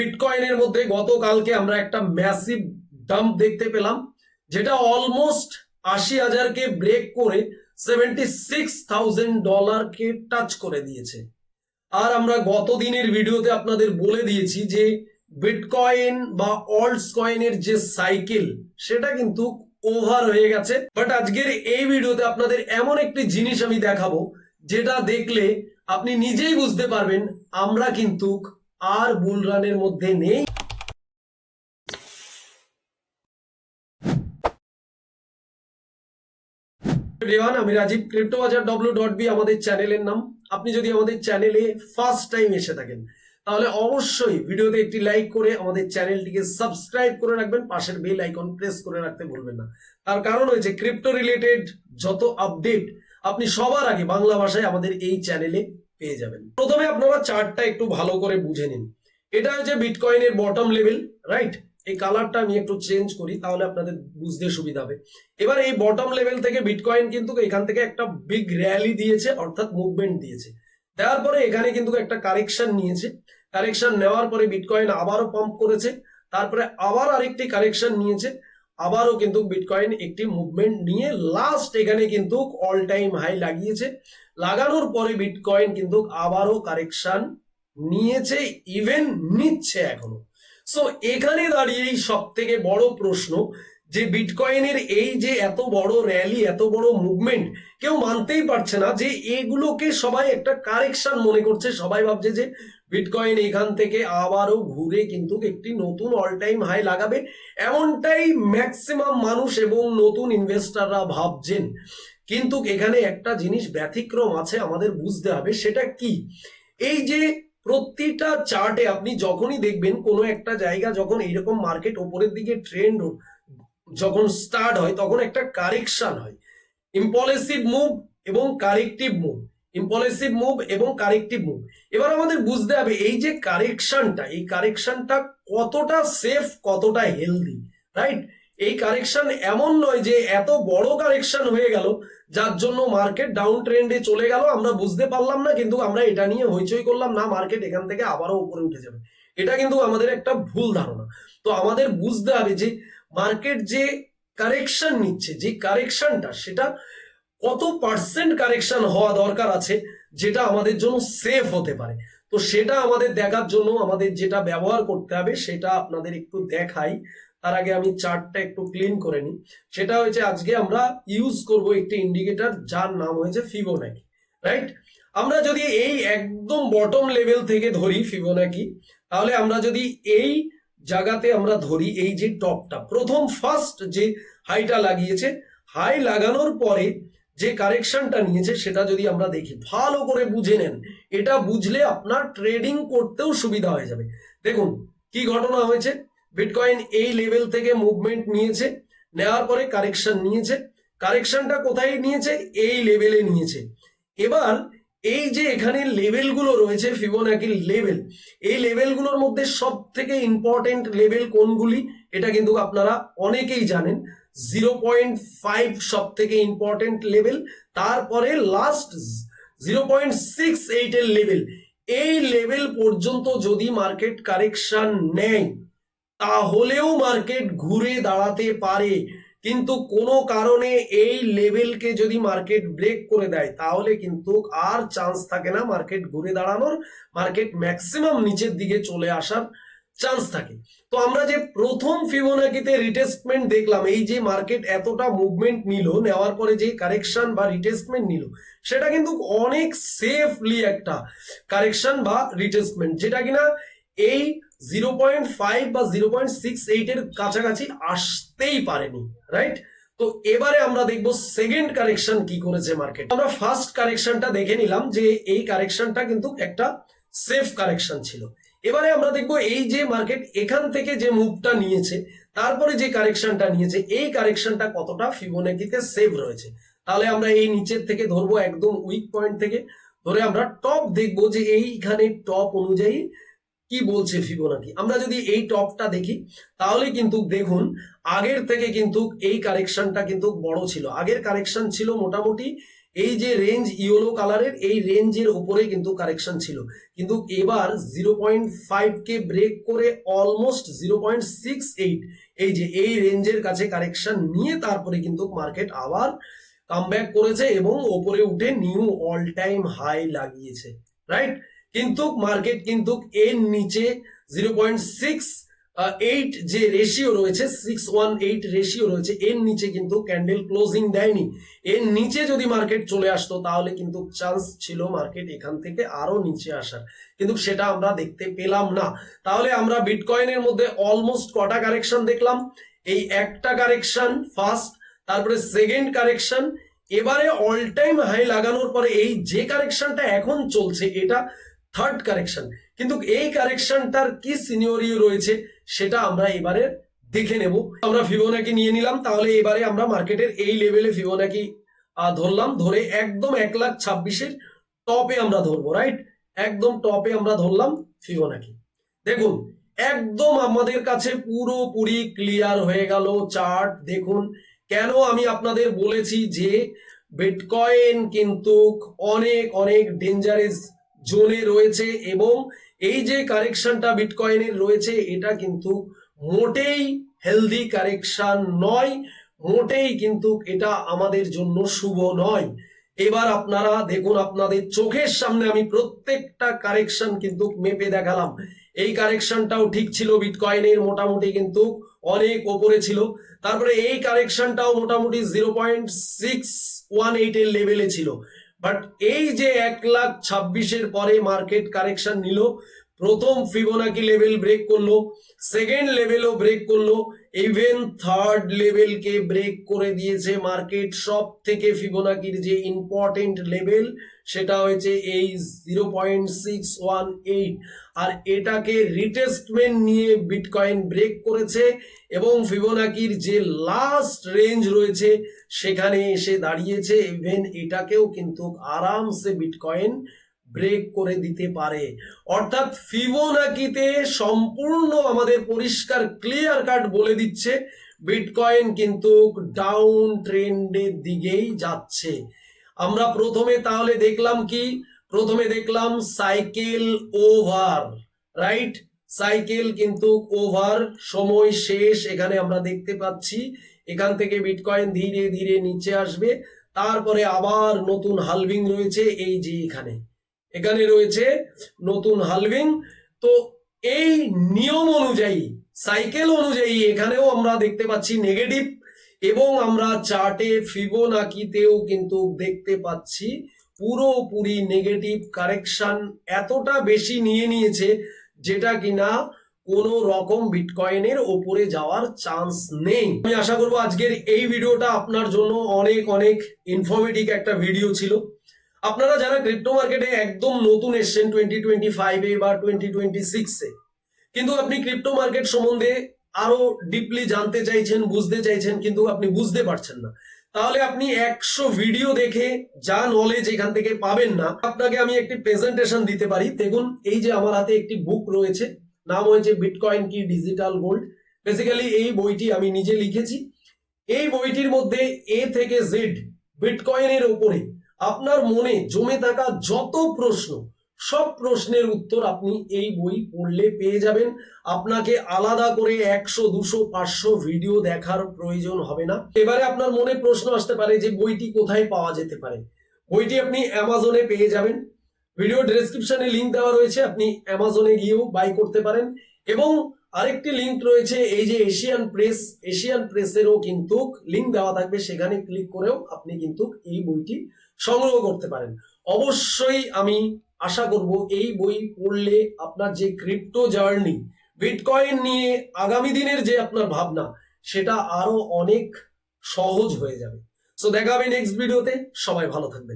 বিটকয়েনের মধ্যে গতকালকে আমরা একটা ম্যাসিভ ডাম্প দেখতে পেলাম, যেটা অলমোস্ট আশি হাজারকে ব্রেক করে সেভেন্টি সিক্স থাউজেন্ড ডলারকে টাচ করে দিয়েছে। আর আমরা গত দিনের ভিডিওতে আপনাদের বলে দিয়েছি যে বিটকয়েন বা অল্টস কয়েনের যে সাইকেল সেটা কিন্তু ওভার হয়ে গেছে। বাট আজকের এই ভিডিওতে আপনাদের এমন একটি জিনিস আমি দেখাবো, যেটা দেখলে আপনি নিজেই বুঝতে পারবেন, আমরা কিন্তু আর বুল রানের মধ্যে নেই। এভরিওয়ান আমি রাজীব ক্রিপ্টো বাজার ডব্লিউ ডট বি আমাদের চ্যানেলের নাম। আপনি যদি আমাদের চ্যানেলে ফার্স্ট টাইম এসে থাকেন, তাহলে অবশ্যই ভিডিওতে একটি লাইক করে আমাদের চ্যানেলটিকে সাবস্ক্রাইব করে রাখবেন। পাশের বেল আইকন প্রেস করে রাখতে ভুলবেন না। তার কারণ হয়েছে ক্রিপ্টো রিলেটেড যত আপডেট আপনি সবার আগে বাংলা ভাষায় আমাদের এই চ্যানেলে পেয়ে যাবেন। প্রথমে আপনারা চার্টটা একটু ভালো করে বুঝে নিন। এটা হচ্ছে বিটকয়েনের বটম লেভেল, রাইট? এই কালারটা আমি একটু চেঞ্জ করি, তাহলে আপনাদের বুঝতে সুবিধা হবে। এবার এই বটম লেভেল থেকে বিটকয়েন কিন্তু এখান থেকে একটা বিগ র্যালি দিয়েছে, অর্থাৎ মুভমেন্ট দিয়েছে। দেওয়ার পরে এখানে কিন্তু একটা কারেকশন নিয়েছে। কারেকশন নেওয়ার পরে বিটকয়েন আবারও পাম্প করেছে। তারপরে আবার আরেকটি কারেকশন নিয়েছে। আবারও কিন্তু বিটকয়েন একটি মুভমেন্ট নিয়ে লাস্ট এখানে কিন্তু অল টাইম হাই লাগিয়েছে। লাগানোর পরে বিটকয়েন কিন্তু আবারও কারেকশন নিয়েছে ইভেন নিচ্ছে এখনও। সো এখানে দাঁড়িয়েই সব থেকে বড় প্রশ্ন যে বিটকয়েনের এই যে এত বড় র্যালি এত বড় মুভমেন্ট কেউ মানতেই পারছে না যে এগুলোকে সবাই একটা কারেকশন মনে করছে। সবাই ভাবছে যে বিটকয়েন এখান থেকে আবারও ঘুরে কিন্তু একটি নতুন অল টাইম হাই লাগাবে। এমনটাই ম্যাক্সিমাম মানুষ এবং নতুন ইনভেস্টাররা ভাবছেন। কিন্তু এখানে একটা জিনিস ব্যতিক্রম আছে, আমাদের বুঝতে হবে, সেটা কি? এই যে প্রতিটা চার্টে আপনি যখনই দেখবেন কোনো একটা জায়গা যখন এইরকম মার্কেট ওপরের দিকে ট্রেন্ড যখন স্টার্ট হয়, তখন একটা কারেকশন হয়। ইম্পলিসিভ মুভ এবং কারেক্টিভ মুভ ইম্পলিসিভ মুভ এবং কারেক্টিভ মুভ এবার আমাদের বুঝতে হবে, এই যে কারেকশনটা এই কারেকশনটা কতটা সেফ কতটা হেলদি রাইট এই কারেকশন এমন নয় যে এত বড় কারেকশন হয়ে গেল, যার জন্য মার্কেট ডাউন ট্রেন্ডে চলে গেল, আমরা বুঝতে পারলাম না, কিন্তু আমরা এটা নিয়ে হইচই করলাম, না মার্কেট এখান থেকে আবারও উপরে উঠে যাবে। এটা কিন্তু আমাদের একটা ভুল ধারণা। তো আমাদের বুঝতে হবে যে মার্কেট যে কারেকশন নিচ্ছে, যে কারেকশনটা সেটা কত পার্সেন্ট কারেকশন হওয়া দরকার আছে যেটা আমাদের জন্য সেফ হতে পারে। তো সেটা আমাদের দেখার জন্য আমাদের যেটা ব্যবহার করতে হবে সেটা আপনাদের একটু দেখাই। তার আগে আমি চার্টটা একটু ক্লিন করে নিই। সেটা হয়েছে আজকে আমরা ইউজ করব একটি ইন্ডিকেটর যার নাম হয়েছে ফিবোনাকি রাইট আমরা যদি এই একদম বটম লেভেল থেকে ধরি ফিবোনাকি তাহলে আমরা যদি এই জায়গাতে আমরা ধরি এই যে টপটা প্রথম ফার্স্ট যে হাইটা লাগিয়েছে হাই লাগানোর পরে যে কারেকশনটা নিয়েছে সেটা যদি আমরা দেখি, ভালো করে বুঝে নেন, এটা বুঝলে আপনার ট্রেডিং করতেও সুবিধা হয়ে যাবে। দেখুন, কি ঘটনা হয়েছে? বিটকয়েন এই লেভেল থেকে মুভমেন্ট নিয়েছে, নেওয়ার পরে কারেকশন নিয়েছে। কারেকশনটা কোথায় নিয়েছে? এই লেভেলে নিয়েছে। এবার এই যে এখানে লেভেলগুলো রয়েছে ফিবোনাকির লেভেল এই লেভেলগুলোর মধ্যে সব থেকে ইম্পর্টেন্ট লেভেল কোনগুলি? এটা কিন্তু আপনারা অনেকেই জানেন। জিরো পয়েন্ট ফাইভ সব থেকে ইম্পর্টেন্ট লেভেল তারপরে লাস্ট জিরো পয়েন্ট সিক্স এইটের লেভেল এই লেভেল পর্যন্ত যদি মার্কেট কারেকশন নেয়, তাহলেও মার্কেট ঘুরে দাঁড়াতে পারে। কিন্তু কোনো কারণে এই লেভেলকে যদি মার্কেট ব্রেক করে দেয়, তাহলে কিন্তু আর চান্স থাকে না মার্কেট ঘুরে দাঁড়ানোর। মার্কেট ম্যাক্সিমাম নিচের দিকে চলে আসার। চান্স থাকে। তো আমরা যে প্রথম ফিবোনাকিতে রিটেস্টমেন্ট দেখলাম, এই যে মার্কেট এতটা মুভমেন্ট নিল, নেওয়ার পরে যে কারেকশন বা রিটেস্টমেন্ট নিল, সেটা কিন্তু অনেক সেফলি একটা কারেকশন বা রিটেস্টমেন্ট যেটা কিনা এই জিরো পয়েন্ট ফাইভ বা জিরো পয়েন্ট সিক্স এইটের কাছাকাছি আসতেই পারেনি রাইট তো এবারে আমরা দেখব সেকেন্ড কারেকশন কি করেছে মার্কেট আমরা ফার্স্ট কারেকশনটা দেখে নিলাম যে এই কারেকশনটা কিন্তু একটা সেফ কারেকশন ছিল। এবারে আমরা দেখব এই যে মার্কেট এখান থেকে যে মুভটা নিয়েছে, তারপরে যে কারেকশনটা নিয়েছে, এই কারেকশনটা কতটা ফিবোনাকিতে সেভ রয়েছে? তাহলে আমরা এই নিচের থেকে ধরবো একদম উইক পয়েন্ট থেকে, ধরে আমরা টপ দেখব যে এইখানে টপ অনুযায়ী কি বলছে ফিবোনাকি আমরা যদি এই টপটা দেখি, তাহলে কিন্তু দেখুন, আগের থেকে কিন্তু এই কারেকশনটা কিন্তু বড় ছিল। আগের কারেকশন ছিল মোটামুটি এই যে রেঞ্জ ইয়েলো কালারের এই রেঞ্জের উপরে কিন্তু কারেকশন ছিল। কিন্তু এবার জিরো পয়েন্ট ফাইভ কে ব্রেক করে almost zero point six eight এই যে এই রেঞ্জের কাছে কারেকশন নিয়ে তারপরে কিন্তু মার্কেট আবার কামব্যাক করেছে এবং ওপরে উঠে নিউ অল টাইম হাই লাগিয়েছে রাইট কিন্তু মার্কেট কিন্তু এর নিচে জিরো পয়েন্ট সিক্স এইট যে রেশিও রয়েছে সিক্স ওয়ান এইট রেশিও রয়েছে, এর নিচে কিন্তু ক্যান্ডেল ক্লোজিং দেয়নি। এর নিচে যদি মার্কেট চলে আসতো, তাহলে কিন্তু চান্স ছিল মার্কেট এখান থেকে আরও নিচে আসার। কিন্তু সেটা আমরা দেখতে পেলাম না। তাহলে আমরা বিটকয়েনের মধ্যে অলমোস্ট কটা কারেকশন দেখলাম? এই একটা কারেকশন ফার্স্ট তারপরে সেকেন্ড কারেকশন এবারে অল টাইম হাই লাগানোর পরে এই যে কারেকশনটা এখন চলছে, এটা থার্ড কারেকশন কিন্তু এই কারেকশনটার কি সিনিয়রিও রয়েছে? সেটা আমরা এবারে দেখে নেব। আমরা ফিবোনাকি নিয়ে নিলাম, তাহলে এবারে আমরা মার্কেটের এই লেভেলে ফিবোনাকি ধরলাম। ধরে একদম এক লাখ ছাব্বিশের টপে আমরা ধরবো রাইট একদম টপে আমরা ধরলাম ফিবোনাকি দেখুন, একদম আমাদের কাছে পুরোপুরি ক্লিয়ার হয়ে গেল চার্ট দেখুন, কেন আমি আপনাদের বলেছি যে বিটকয়েন কিন্তু অনেক অনেক ডেঞ্জারাস জোনে রয়েছে এবং এই যে কারেকশনটা বিটকয়েনের রয়েছে, এটা কিন্তু মোটেই হেলদি কারেকশন নয়, মোটেই কিন্তু এটা আমাদের জন্য শুভ নয়। এবার আপনারা দেখুন, আপনাদের চোখের সামনে আমি প্রত্যেকটা কারেকশন কিন্তু মেপে দেখালাম। এই কারেকশনটাও ঠিক ছিল বিটকয়েনের মোটামুটি কিন্তু অনেক ওপরে ছিল। তারপরে এই কারেকশনটাও মোটামুটি জিরো পয়েন্ট সিক্স ওয়ান এইটের লেভেলে ছিল। বাট এই যে এক লাখ ছাব্বিশের পরে মার্কেট কারেকশন নিল প্রথম ফিবোনাকি লেভেল ব্রেক করল সেকেন্ড লেভেলও ব্রেক করল ইভেন থার্ড লেভেলকে ব্রেক করে দিয়েছে মার্কেট সব থেকে ফিবোনাকির যে ইম্পর্টেন্ট লেভেল সেটা হয়েছে এই zero point six one eight আর এটাকে রিটেস্টমেন্ট নিয়ে বিটকয়েন ব্রেক করেছে এবং ফিবোনাকির যে লাস্ট রেঞ্জ রয়েছে, সেখানে এসে দাঁড়িয়েছে। ইভেন এটাকেও কিন্তু আরামসে বিটকয়েন ব্রেক করে দিতে পারে। অর্থাৎ ফিবোনাকিতে সম্পূর্ণ আমাদের পরিষ্কার ক্লিয়ার কাট বলে দিচ্ছে। বিটকয়েন কিন্তু ডাউন ট্রেন্ডের দিকেই যাচ্ছে। আমরা প্রথমে তাহলে দেখলাম কি? প্রথমে দেখলাম সাইকেল ওভার রাইট সাইকেল কিন্তু ওভার সময় শেষ, এখানে আমরা দেখতে পাচ্ছি। এখান থেকে বিটকয়েন ধীরে ধীরে নিচে আসবে। তারপরে আবার নতুন হালভিং রয়েছে, এই যে এখানে। এখানে রয়েছে নতুন হালভিং তো এই নিয়ম অনুযায়ী সাইকেল অনুযায়ী এখানেও আমরা দেখতে পাচ্ছি নেগেটিভ এবং আমরা চার্টে ফিবোনাকিতেও কিন্তু দেখতে পাচ্ছি পুরোপুরি নেগেটিভ কারেকশন এতটা বেশি নিয়ে নিয়েছে যেটা কিনা কোনো রকম বিটকয়েনের ওপরে যাওয়ার চান্স নেই। আমি আশা করব আজকের এই ভিডিওটা আপনার জন্য অনেক অনেক ইনফরমেটিভ একটা ভিডিও ছিল। আপনারা যারা ক্রিপ্টো মার্কেটে একদম নতুন এসছেন টোয়েন্টি টোয়েন্টি ফাইভে বা টোয়েন্টি টোয়েন্টি সিক্সে কিন্তু আপনি ক্রিপ্টো মার্কেট সম্বন্ধে আরও ডিপলি জানতে চাইছেন, বুঝতে চাইছেন, কিন্তু আপনি বুঝতে পারছেন না। তাহলে আপনি একশো ভিডিও দেখে যা নলেজ এখান থেকে পাবেন না, আপনাকে আমি একটি প্রেজেন্টেশন দিতে পারি। দেখুন, এই যে আমার হাতে একটি বুক রয়েছে, নাম হয়েছে বিটকয়েন কি ডিজিটাল গোল্ড বেসিক্যালি এই বইটি আমি নিজে লিখেছি। এই বইটির মধ্যে এ থেকে জেড বিটকয়েনের ওপরে আপনার মনে জমে থাকা যত প্রশ্ন, সব প্রশ্নের উত্তর আপনি এই বই পড়লে পেয়ে যাবেন। আপনাকে আলাদা করে একশো, দুশো, পাঁচশো ভিডিও দেখার প্রয়োজন হবে না। এবারে আপনার মনে প্রশ্ন আসতে পারে যে বইটি কোথায় পাওয়া যেতে পারে। বইটি আপনি অ্যামাজনে পেয়ে যাবেন। ভিডিও ডেসক্রিপশনে লিঙ্ক দেওয়া রয়েছে, আপনি অ্যামাজনে গিয়েও বাই করতে পারেন। এবং আরেকটি লিংক রয়েছে, এই যে এশিয়ান প্রেস এশিয়ান প্রেসেরও কিন্তু লিংক দেওয়া থাকবে, সেখানে ক্লিক করেও আপনি কিন্তু এই বইটি সংগ্রহ করতে পারেন। অবশ্যই আমি আশা করব এই বই পড়লে আপনার যে ক্রিপ্টো জার্নি বিটকয়েন নিয়ে আগামী দিনের যে আপনার ভাবনা, সেটা আরও অনেক সহজ হয়ে যাবে। সো দেখা হবে নেক্সট ভিডিওতে সবাই ভালো থাকবেন।